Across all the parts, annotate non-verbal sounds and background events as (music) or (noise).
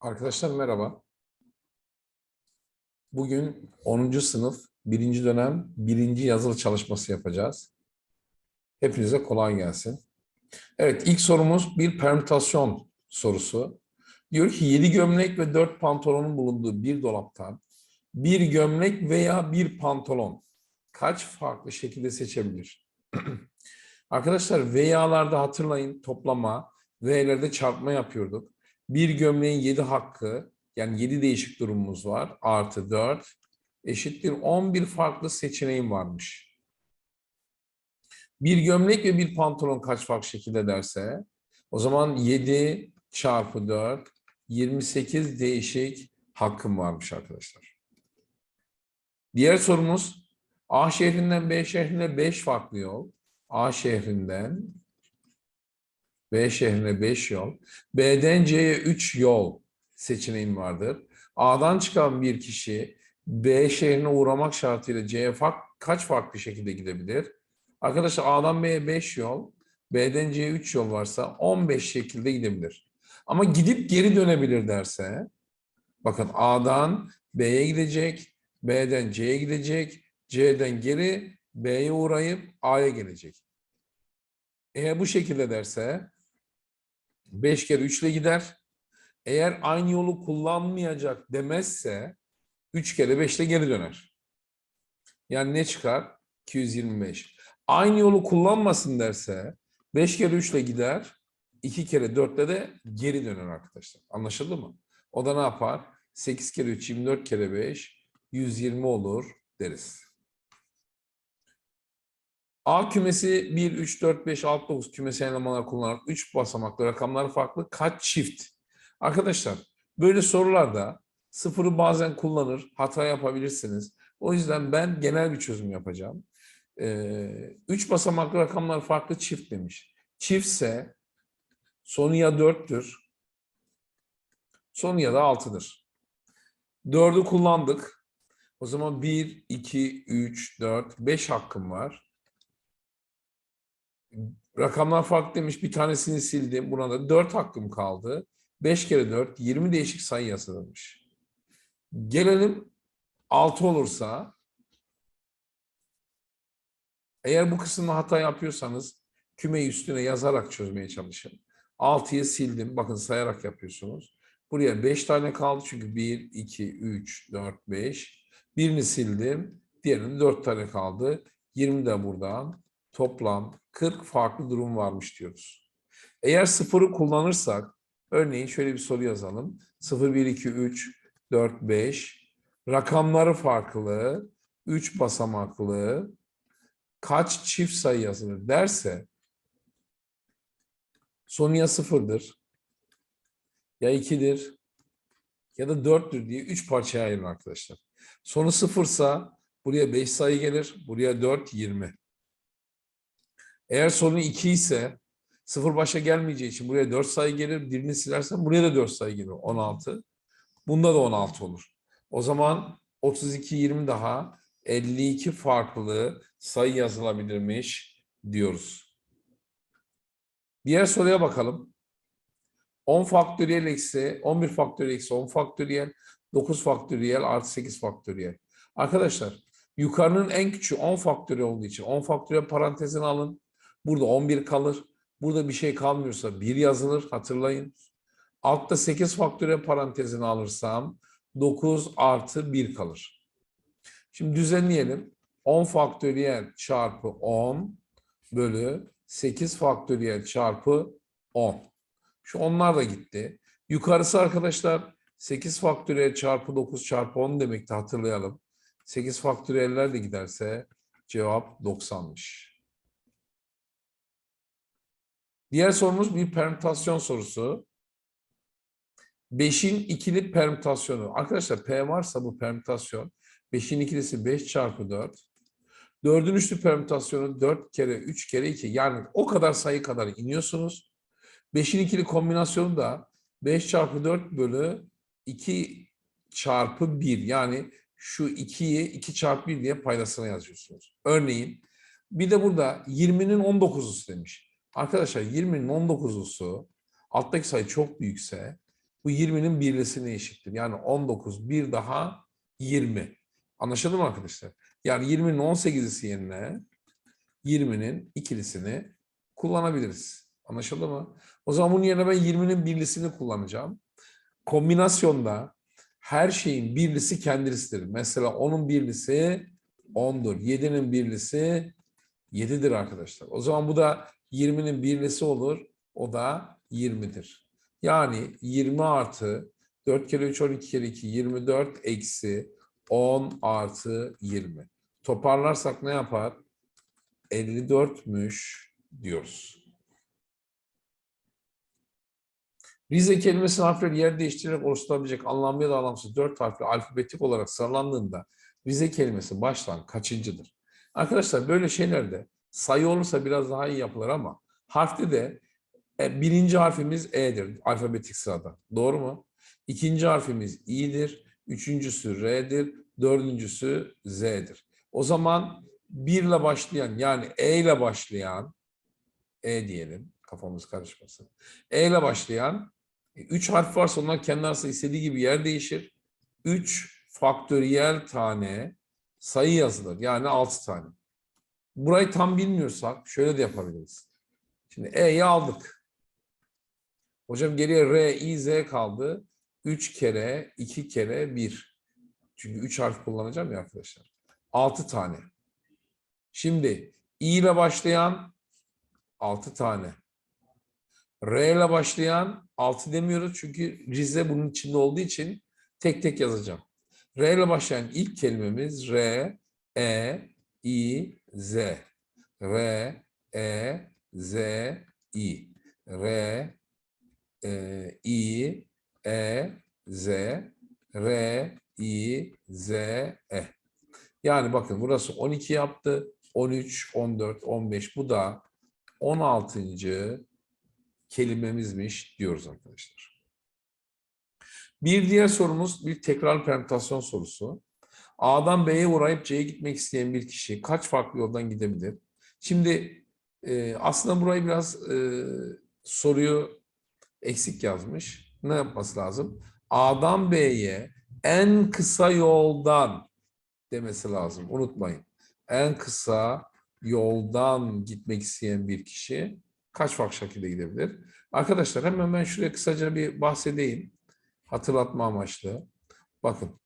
Arkadaşlar merhaba. Bugün 10. sınıf 1. dönem 1. yazılı çalışması yapacağız. Hepinize kolay gelsin. Evet ilk sorumuz bir permütasyon sorusu. Diyor ki 7 gömlek ve 4 pantolonun bulunduğu bir dolaptan bir gömlek veya bir pantolon kaç farklı şekilde seçebilir? (clears throat) Arkadaşlar veyalarda hatırlayın toplama, V'lerde çarpma yapıyorduk. Bir gömleğin 7 hakkı yani 7 değişik durumumuz var. Artı 4 eşittir 11 farklı seçeneğim varmış. Bir gömlek ve bir pantolon kaç farklı şekilde derse o zaman 7 çarpı 4 28 değişik hakkım varmış arkadaşlar. Diğer sorumuz A şehrinden B şehrine 5 farklı yol. A şehrinden B şehrine 5 yol. B'den C'ye 3 yol seçeneğim vardır. A'dan çıkan bir kişi B şehrine uğramak şartıyla C'ye fark, kaç farklı şekilde gidebilir? Arkadaşlar A'dan B'ye 5 yol, B'den C'ye 3 yol varsa 15 şekilde gidebilir. Ama gidip geri dönebilir derse, bakın A'dan B'ye gidecek, B'den C'ye gidecek, C'den geri B'ye uğrayıp A'ya gelecek. Eğer bu şekilde derse 5 kere 3 ile gider. Eğer aynı yolu kullanmayacak demezse 3 kere 5 ile geri döner. Yani ne çıkar? 225. Aynı yolu kullanmasın derse 5 kere 3 ile gider. 2 kere 4 ile de geri döner arkadaşlar. Anlaşıldı mı? O da ne yapar? 8 kere 3 24 kere 5 120 olur deriz. A kümesi 1, 3, 4, 5, 6, 9 kümesi elemanlar kullanarak 3 basamaklı rakamlar farklı kaç çift? Arkadaşlar böyle sorularda sıfırı bazen kullanır, hata yapabilirsiniz. O yüzden ben genel bir çözüm yapacağım. 3 basamaklı rakamlar farklı çift demiş. Çiftse sonu ya 4'tür, sonu ya da 6'dır. 4'ü kullandık. O zaman 1, 2, 3, 4, 5 hakkım var. Rakamlar farklı demiş. Bir tanesini sildim. Buna da 4 hakkım kaldı. 5 kere 4, 20 değişik sayı yazılmış. Gelelim 6 olursa eğer bu kısımda hata yapıyorsanız kümeyi üstüne yazarak çözmeye çalışın. 6'yı sildim. Bakın sayarak yapıyorsunuz. Buraya 5 tane kaldı çünkü 1, 2, 3, 4, 5. Birini sildim. Diğerinin 4 tane kaldı. 20 de buradan. Toplam 40 farklı durum varmış diyoruz. Eğer sıfırı kullanırsak, örneğin şöyle bir soru yazalım. 0, 1, 2, 3, 4, 5. Rakamları farklı, 3 basamaklı, kaç çift sayı yazılır derse, sonu ya sıfırdır, ya 2'dir, ya da 4'tür diye 3 parçaya ayırın arkadaşlar. Sonu sıfırsa buraya 5 sayı gelir, buraya 4, 20. Eğer sonu 2 ise sıfır başa gelmeyeceği için buraya 4 sayı gelir. Birini silersen buraya da 4 sayı gelir. 16. Bunda da 16 olur. O zaman 32, 20 daha 52 farklı sayı yazılabilirmiş diyoruz. Diğer soruya bakalım. 10 faktöriyel eksi 11 faktöriyel eksi 10 faktöriyel 9 faktöriyel artı 8 faktöriyel. Arkadaşlar yukarının en küçüğü 10 faktöriyel olduğu için 10 faktöriyel parantezine alın. Burada 11 kalır. Burada bir şey kalmıyorsa 1 yazılır hatırlayın. Altta 8 faktöriyel parantezine alırsam 9 artı 1 kalır. Şimdi düzenleyelim. 10 faktöriyel çarpı 10 bölü 8 faktöriyel çarpı 10. Şu onlar da gitti. Yukarısı arkadaşlar 8 faktöriyel çarpı 9 çarpı 10 demekti hatırlayalım. 8 faktöriyeller de giderse cevap 90'mış. Diğer sorumuz bir permütasyon sorusu. 5'in ikili permütasyonu. Arkadaşlar P varsa bu permütasyon. 5'in ikilisi 5 çarpı 4. 4'ün üçlü permütasyonu 4 kere 3 kere 2. Yani o kadar sayı kadar iniyorsunuz. 5'in ikili kombinasyonu da 5 çarpı 4 bölü 2 çarpı 1. Yani şu 2'yi 2 çarpı 1 diye paydasına yazıyorsunuz. Örneğin bir de burada 20'nin 19'usu demiş. Arkadaşlar 20'nin 19'usu alttaki sayı çok büyükse Bu 20'nin birlisine eşittir. Yani 19 bir daha 20. Anlaşıldı mı arkadaşlar? Yani 20'nin 18'lisi yerine 20'nin ikilisini kullanabiliriz. Anlaşıldı mı? O zaman bunun yerine ben 20'nin birlisini kullanacağım. Kombinasyonda her şeyin birlisi kendisidir. Mesela 10'un birlisi 10'dur. 7'nin birlisi 7'dir arkadaşlar. O zaman bu da 20'nin birlisi olur. O da 20'dir. Yani 20 artı 4 kere 3 12 kere 2 24 eksi 10 artı 20. Toparlarsak ne yapar? 54'müş diyoruz. Rize kelimesinin harfleri yer değiştirerek oluşturabilecek anlamlı ya da anlamsız dört harfli alfabetik olarak sıralandığında Rize kelimesi baştan kaçıncıdır? Arkadaşlar böyle şeylerde sayı olursa biraz daha iyi yapılır ama harfte de e, birinci harfimiz E'dir alfabetik sırada. Doğru mu? İkinci harfimiz İ'dir. Üçüncüsü R'dir. Dördüncüsü Z'dir. O zaman bir ile başlayan yani E ile başlayan E diyelim kafamız karışmasın. E ile başlayan e, üç harf varsa onlar kendi arasında istediği gibi yer değişir. Üç faktöriyel tane sayı yazılır. Yani altı tane. Burayı tam bilmiyorsak şöyle de yapabiliriz. Şimdi E'yi aldık. Hocam geriye R, I, Z kaldı. 3 kere, 2 kere 1. Çünkü 3 harf kullanacağım ya arkadaşlar. 6 tane. Şimdi İ ile başlayan 6 tane. R ile başlayan 6 demiyoruz çünkü Rize bunun içinde olduğu için tek tek yazacağım. R ile başlayan ilk kelimemiz R, E, I, Z. R, E, Z, I. R, e, I, E, Z, R, I, Z, E. Yani bakın burası 12 yaptı. 13, 14, 15 bu da 16. kelimemizmiş diyoruz arkadaşlar. Bir diğer sorumuz bir tekrar permütasyon sorusu. A'dan B'ye uğrayıp C'ye gitmek isteyen bir kişi kaç farklı yoldan gidebilir? Şimdi e, aslında burayı biraz e, soruyu eksik yazmış. Ne yapması lazım? A'dan B'ye en kısa yoldan demesi lazım. Unutmayın. En kısa yoldan gitmek isteyen bir kişi kaç farklı şekilde gidebilir? Arkadaşlar hemen ben şuraya kısaca bir bahsedeyim. Hatırlatma amaçlı. Bakın.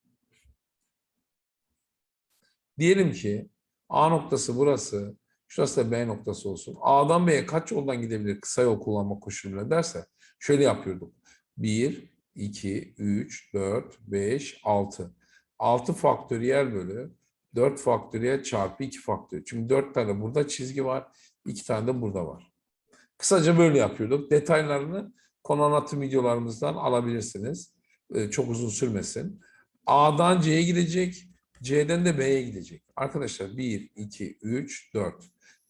Diyelim ki A noktası burası, şurası da B noktası olsun. A'dan B'ye kaç yoldan gidebilir kısa yol kullanma koşuluyla derse şöyle yapıyorduk. 1, 2, 3, 4, 5, 6. 6 faktöriyel bölü 4 faktöriyel çarpı 2 faktöriyel. Çünkü 4 tane burada çizgi var, 2 tane de burada var. Kısaca böyle yapıyorduk. Detaylarını konu anlatım videolarımızdan alabilirsiniz. Ee, çok uzun sürmesin. A'dan C'ye gidecek, C'den de B'ye gidecek. Arkadaşlar 1, 2, 3, 4.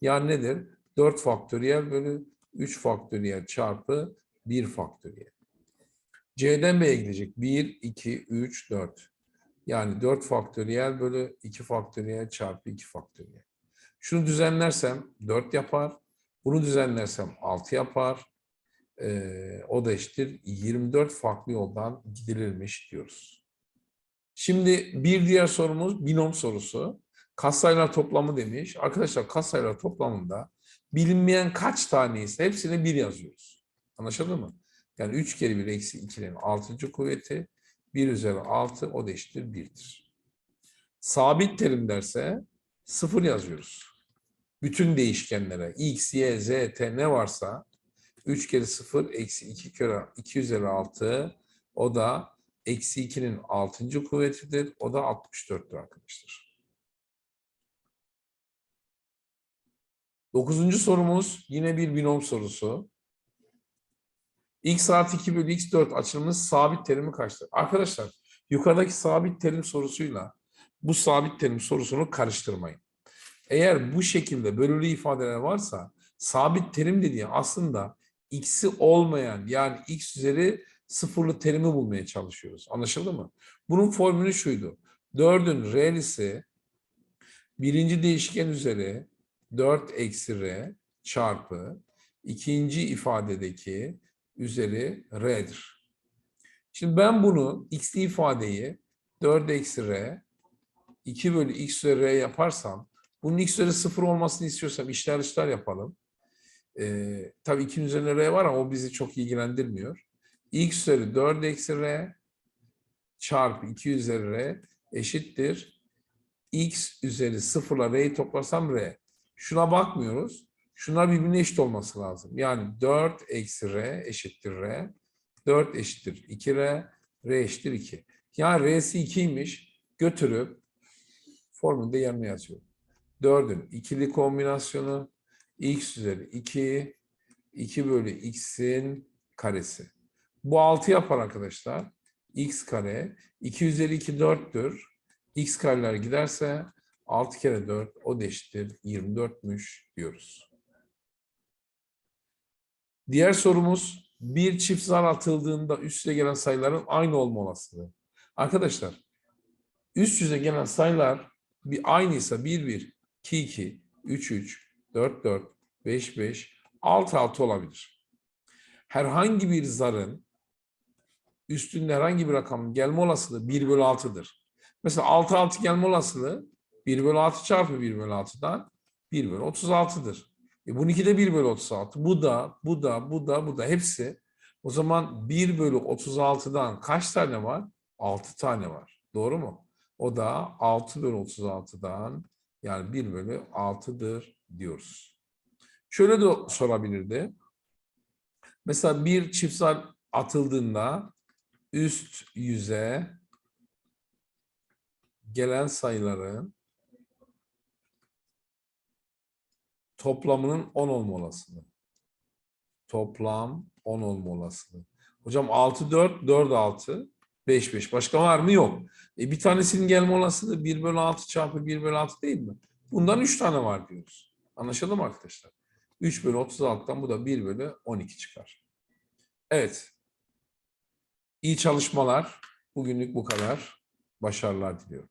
Yani nedir? 4 faktöriyel bölü 3 faktöriyel çarpı 1 faktöriyel. C'den B'ye gidecek. 1, 2, 3, 4. Yani 4 faktöriyel bölü 2 faktöriyel çarpı 2 faktöriyel. Şunu düzenlersem 4 yapar. Bunu düzenlersem 6 yapar. Ee, o da eşittir 24 farklı yoldan gidilirmiş diyoruz. Şimdi bir diğer sorumuz binom sorusu. Katsayılar toplamı demiş. Arkadaşlar katsayılar toplamında bilinmeyen kaç tane ise hepsine 1 yazıyoruz. Anlaşıldı mı? Yani 3 kere 1 eksi 2'nin 6. kuvveti 1 üzeri 6 o da eşittir 1'dir. Sabit terim derse 0 yazıyoruz. Bütün değişkenlere x, y, z, t ne varsa 3 kere 0 eksi 2 kere 2 üzeri 6 o da eksi 2'nin 6. kuvvetidir. O da 64'tür arkadaşlar. Dokuzuncu sorumuz yine bir binom sorusu. x artı 2 bölü x4 açılımının sabit terimi kaçtır? Arkadaşlar yukarıdaki sabit terim sorusuyla bu sabit terim sorusunu karıştırmayın. Eğer bu şekilde bölülü ifadeler varsa sabit terim dediği aslında x'i olmayan yani x üzeri sıfırlı terimi bulmaya çalışıyoruz. Anlaşıldı mı? Bunun formülü şuydu. 4'ün re'lisi birinci değişken üzeri 4 eksi r çarpı ikinci ifadedeki üzeri r'dir. Şimdi ben bunu x'li ifadeyi 4 eksi r 2 bölü x üzeri r yaparsam bunun x üzeri 0 olmasını istiyorsam işler işler yapalım. Ee, tabii 2'nin üzerine r var ama o bizi çok ilgilendirmiyor. x üzeri 4 eksi r çarpı 2 üzeri r eşittir. x üzeri 0 ile r'yi toplarsam r. Şuna bakmıyoruz. Şunlar birbirine eşit olması lazım. Yani 4 eksi r eşittir r. 4 eşittir 2r. r eşittir 2. Yani r'si 2'ymiş. Götürüp formülde yerine yazıyorum. 4'ün ikili kombinasyonu x üzeri 2 2 bölü x'in karesi. Bu 6 yapar arkadaşlar. x kare 2 üzeri 2 4'tür. x kareler giderse 6 kere 4 o da eşittir 24'müş diyoruz. Diğer sorumuz bir çift zar atıldığında üst yüze gelen sayıların aynı olma olasılığı. Arkadaşlar üst yüze gelen sayılar bir aynıysa 1 1, 2 2, 3 3, 4 4, 5 5, 6 6 olabilir. Herhangi bir zarın üstünde herhangi bir rakamın gelme olasılığı 1 bölü 6'dır. Mesela 6 6 gelme olasılığı 1 bölü 6 çarpı 1 bölü 6'dan 1 bölü 36'dır. E bununki de 1 bölü 36. Bu da, bu da, bu da, bu da hepsi. O zaman 1 bölü 36'dan kaç tane var? 6 tane var. Doğru mu? O da 6 bölü 36'dan yani 1 bölü 6'dır diyoruz. Şöyle de sorabilirdi. Mesela bir çift zar atıldığında üst yüze gelen sayıların toplamının 10 olma olasılığı. Toplam 10 olma olasılığı. Hocam 6 4 4 6 5 5. Başka var mı? Yok. E bir tanesinin gelme olasılığı 1 bölü 6 çarpı 1 bölü 6 değil mi? Bundan 3 tane var diyoruz. Anlaşıldı mı arkadaşlar? 3 bölü 36'dan bu da 1 bölü 12 çıkar. Evet. İyi çalışmalar. Bugünlük bu kadar. Başarılar diliyorum.